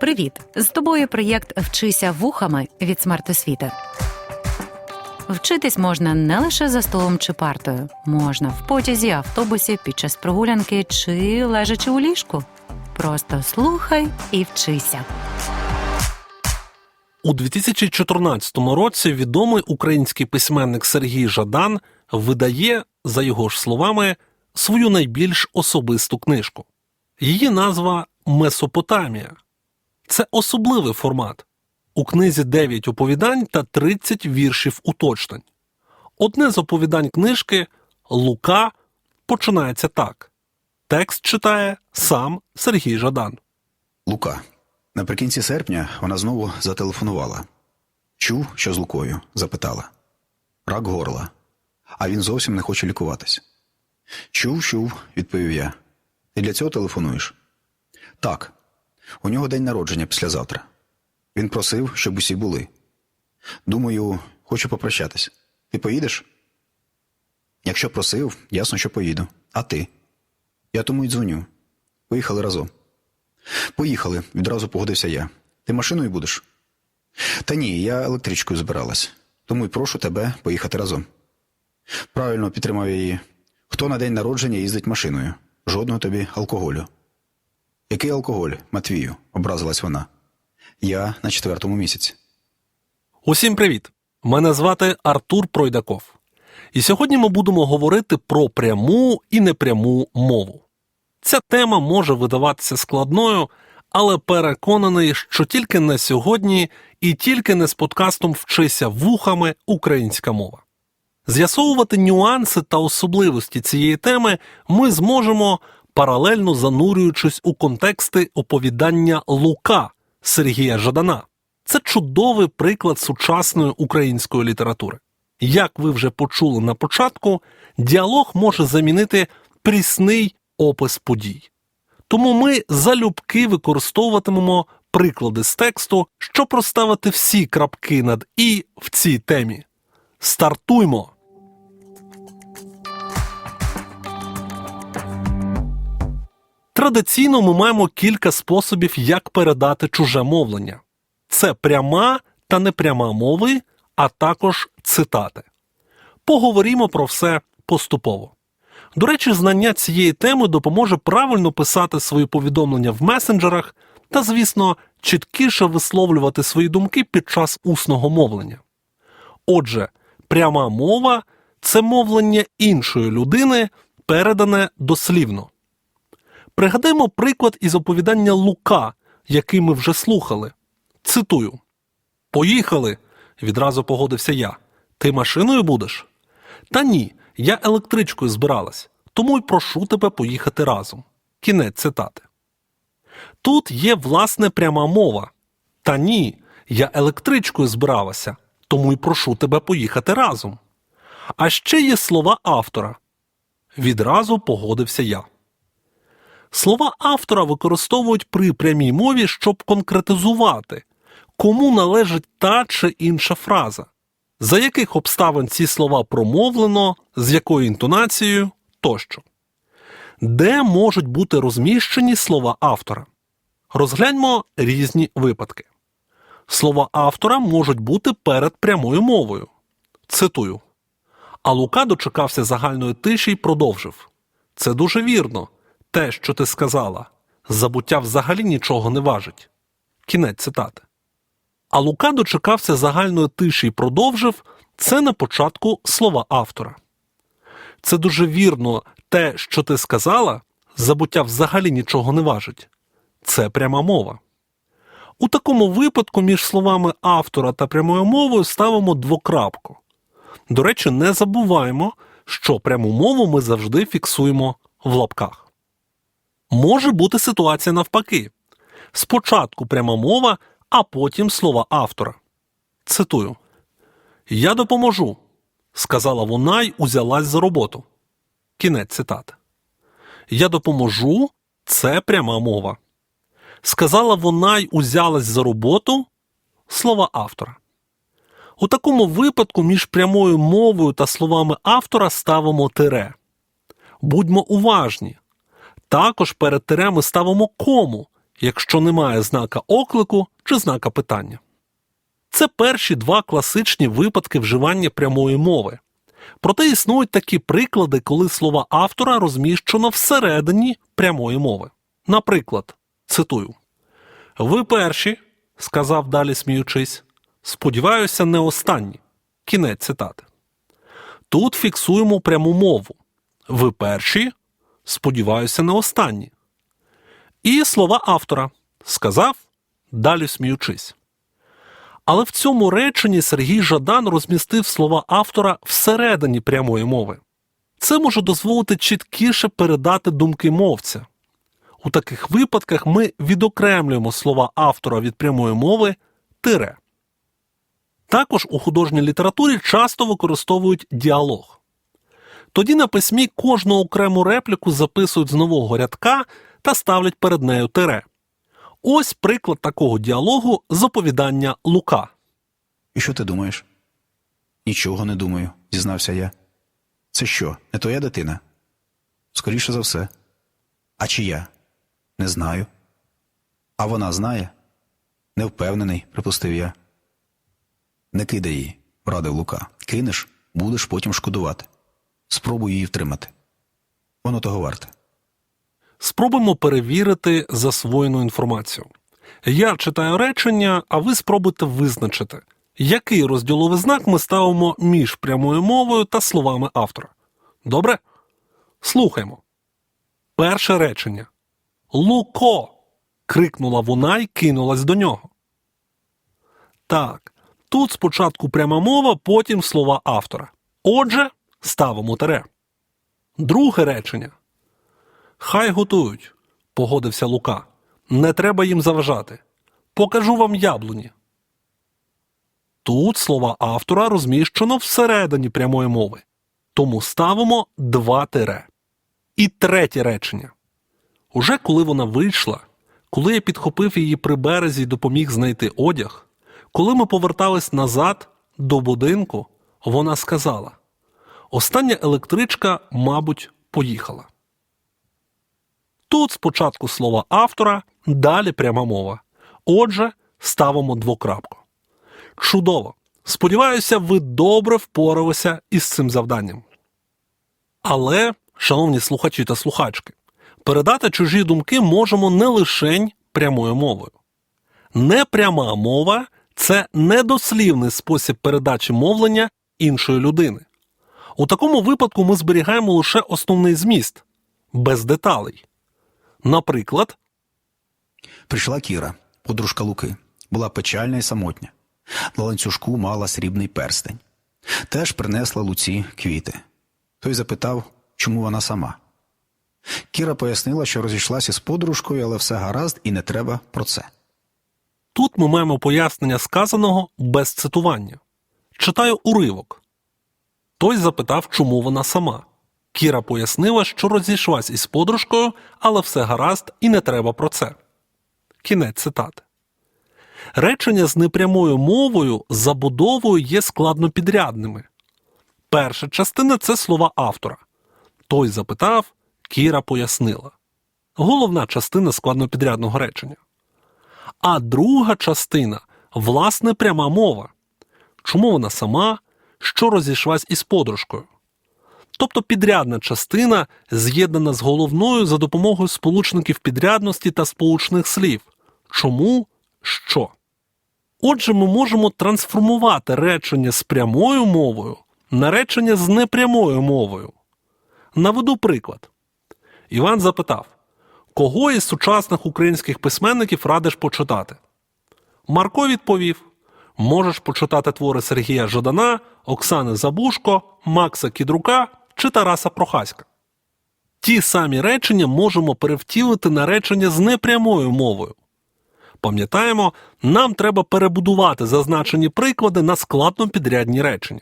Привіт! З тобою проєкт Вчися вухами від смертосвіти. Вчитись можна не лише за столом чи партою, можна в потязі, автобусі, під час прогулянки чи лежачи у ліжку. Просто слухай і вчися. У 2014 році відомий український письменник Сергій Жадан видає, за його ж словами, свою найбільш особисту книжку. Її назва Месопотамія. Це особливий формат. У книзі 9 оповідань та 30 віршів уточнень. Одне з оповідань книжки Лука починається так. Текст читає сам Сергій Жадан. Лука. Наприкінці серпня вона знову зателефонувала. Чув, що з Лукою? запитала. Рак горла. А він зовсім не хоче лікуватись. Чув, чув, відповів я. Ти для цього телефонуєш? Так. У нього день народження післязавтра. Він просив, щоб усі були. Думаю, хочу попрощатись. Ти поїдеш? Якщо просив, ясно, що поїду. А ти? Я тому й дзвоню. Поїхали разом. Поїхали, відразу погодився я. Ти машиною будеш? Та ні, я електричкою збиралась. Тому й прошу тебе поїхати разом. Правильно підтримав я її. Хто на день народження їздить машиною? Жодного тобі алкоголю. Який алкоголь, Матвію? образилась вона. Я на четвертому місяці. Усім привіт! Мене звати Артур Пройдаков. І сьогодні ми будемо говорити про пряму і непряму мову. Ця тема може видаватися складною, але переконаний, що тільки не сьогодні і тільки не з подкастом Вчися вухами українська мова. З'ясовувати нюанси та особливості цієї теми ми зможемо, паралельно занурюючись у контексти оповідання Лука Сергія Жадана. Це чудовий приклад сучасної української літератури. Як ви вже почули на початку, діалог може замінити прісний опис подій. Тому ми залюбки використовуватимемо приклади з тексту, щоб проставити всі крапки над і в цій темі. Стартуймо! Традиційно ми маємо кілька способів, як передати чуже мовлення: це пряма та непряма мови, а також цитати. Поговоримо про все поступово. До речі, знання цієї теми допоможе правильно писати свої повідомлення в месенджерах та, звісно, чіткіше висловлювати свої думки під час усного мовлення. Отже, пряма мова це мовлення іншої людини, передане дослівно. Пригадаймо приклад із оповідання Лука, який ми вже слухали. Цитую: Поїхали. відразу погодився я. Ти машиною будеш? Та ні, я електричкою збиралась, тому й прошу тебе поїхати разом. Кінець цитати. Тут є власне пряма мова. Та ні, я електричкою збиралася, тому й прошу тебе поїхати разом. А ще є слова автора. Відразу погодився я. Слова автора використовують при прямій мові, щоб конкретизувати, кому належить та чи інша фраза, за яких обставин ці слова промовлено, з якою інтонацією тощо. Де можуть бути розміщені слова автора? Розгляньмо різні випадки. Слова автора можуть бути перед прямою мовою. Цитую. А Лука дочекався загальної тиші й продовжив. Це дуже вірно. Те, що ти сказала, забуття взагалі нічого не важить. Кінець цитати. А Лука дочекався загальної тиші й продовжив це на початку слова автора. Це дуже вірно те, що ти сказала, забуття взагалі нічого не важить. Це пряма мова. У такому випадку між словами автора та прямою мовою ставимо двокрапку. До речі, не забуваємо, що пряму мову ми завжди фіксуємо в лапках. Може бути ситуація навпаки. Спочатку пряма мова, а потім слова автора. Цитую: Я допоможу, сказала вона й узялась за роботу. Кінець цитати. Я допоможу це пряма мова. Сказала вона й узялась за роботу слова автора. У такому випадку між прямою мовою та словами автора ставимо тире. Будьмо уважні. Також перед тире ми ставимо кому, якщо немає знака оклику чи знака питання. Це перші два класичні випадки вживання прямої мови. Проте існують такі приклади, коли слова автора розміщено всередині прямої мови. Наприклад, цитую: Ви перші, сказав далі сміючись, сподіваюся, не останні. Кінець цитати. Тут фіксуємо пряму мову. Ви перші, сподіваюся, не останні. І слова автора сказав, далі сміючись. Але в цьому реченні Сергій Жадан розмістив слова автора всередині прямої мови. Це може дозволити чіткіше передати думки мовця. У таких випадках ми відокремлюємо слова автора від прямої мови тире. Також у художній літературі часто використовують діалог. Тоді на письмі кожну окрему репліку записують з нового рядка та ставлять перед нею тире. Ось приклад такого діалогу з оповідання Лука. І що ти думаєш? Нічого не думаю, зізнався я. Це що, не твоя дитина? Скоріше за все. А чия? Не знаю. А вона знає? Не впевнений, припустив я. Не кидай її, порадив Лука. Кинеш, будеш потім шкодувати. Спробуй її втримати. Воно того варте. Спробуємо перевірити засвоєну інформацію. Я читаю речення, а ви спробуйте визначити, який розділовий знак ми ставимо між прямою мовою та словами автора. Добре? Слухаймо. Перше речення. Луко. крикнула вона і кинулась до нього. Так, тут спочатку пряма мова, потім слова автора. Отже, ставимо тире. Друге речення. Хай готують, погодився Лука. Не треба їм заважати. Покажу вам яблуні. Тут слова автора розміщено всередині прямої мови, тому ставимо два тире. І третє речення. Уже коли вона вийшла, коли я підхопив її при березі і допоміг знайти одяг, коли ми повертались назад до будинку, вона сказала: Остання електричка, мабуть, поїхала. Тут спочатку слова автора, далі пряма мова. Отже, ставимо двокрапку. Чудово! Сподіваюся, ви добре впоралися із цим завданням. Але, шановні слухачі та слухачки, передати чужі думки можемо не лише прямою мовою. Непряма мова це недослівний спосіб передачі мовлення іншої людини. У такому випадку ми зберігаємо лише основний зміст, без деталей. Наприклад, Прийшла Кіра, подружка Луки, була печальна і самотня. На ланцюжку мала срібний перстень. Теж принесла Луці квіти. Той запитав, чому вона сама. Кіра пояснила, що розійшлася з подружкою, але все гаразд і не треба про це. тут ми маємо пояснення сказаного без цитування. Читаю уривок. Той запитав, чому вона сама. Кіра пояснила, що розійшлась із подружкою, але все гаразд і не треба про це. Кінець цитати. Речення з непрямою мовою забудовою є складнопідрядними. Перша частина це слова автора. Той запитав, Кіра пояснила. Головна частина складнопідрядного речення. А друга частина власне пряма мова. Чому вона сама, що розійшлась із подружкою? Тобто підрядна частина з'єднана з головною за допомогою сполучників підрядності та сполучних слів. Чому що? Отже, ми можемо трансформувати речення з прямою мовою на речення з непрямою мовою. Наведу приклад. Іван запитав: кого із сучасних українських письменників радиш почитати? Марко відповів: можеш почитати твори Сергія Жадана, Оксани Забушко, Макса Кідрука чи Тараса Прохаська. Ті самі речення можемо перевтілити на речення з непрямою мовою. Пам'ятаємо, нам треба перебудувати зазначені приклади на складнопідрядні речення.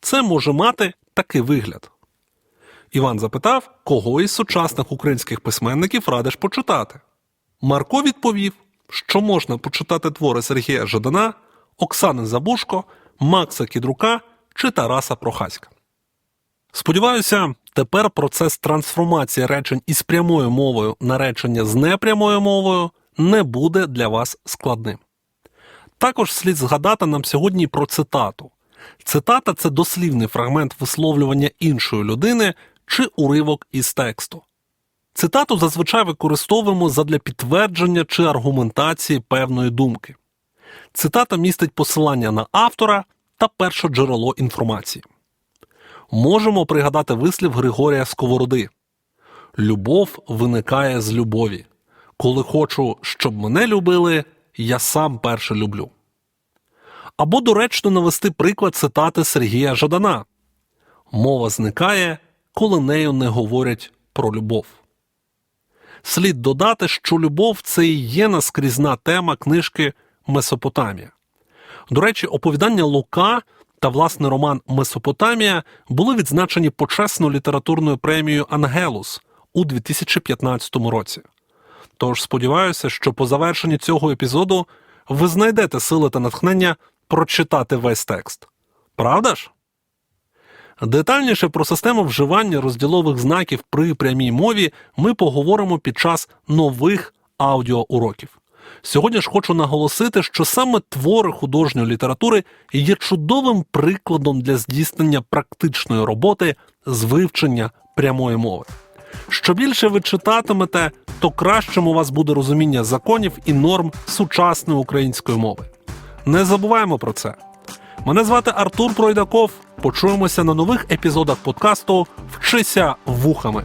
Це може мати такий вигляд. Іван запитав, кого із сучасних українських письменників радиш почитати. Марко відповів, що можна почитати твори Сергія Жадана, Оксани Забушко, Макса Кідрука чи Тараса Прохаська. Сподіваюся, тепер процес трансформації речень із прямою мовою на речення з непрямою мовою не буде для вас складним. Також слід згадати нам сьогодні про цитату. Цитата це дослівний фрагмент висловлювання іншої людини чи уривок із тексту. Цитату зазвичай використовуємо задля підтвердження чи аргументації певної думки. Цитата містить посилання на автора та перше джерело інформації. Можемо пригадати вислів Григорія Сковороди: Любов виникає з любові. Коли хочу, щоб мене любили, я сам перше люблю. Або доречно навести приклад цитати Сергія Жадана: Мова зникає, коли нею не говорять про любов. Слід додати, що любов це і є наскрізна тема книжки Месопотамія. До речі, оповідання Лука та власне роман Месопотамія були відзначені почесною літературною премією Ангелус у 2015 році. Тож сподіваюся, що по завершенні цього епізоду ви знайдете сили та натхнення прочитати весь текст. Правда ж? Детальніше про систему вживання розділових знаків при прямій мові ми поговоримо під час нових аудіоуроків. Сьогодні ж хочу наголосити, що саме твори художньої літератури є чудовим прикладом для здійснення практичної роботи з вивчення прямої мови. Що більше ви читатимете, то кращим у вас буде розуміння законів і норм сучасної української мови. Не забуваємо про це. Мене звати Артур Пройдаков. Почуємося на нових епізодах подкасту Вчися вухами.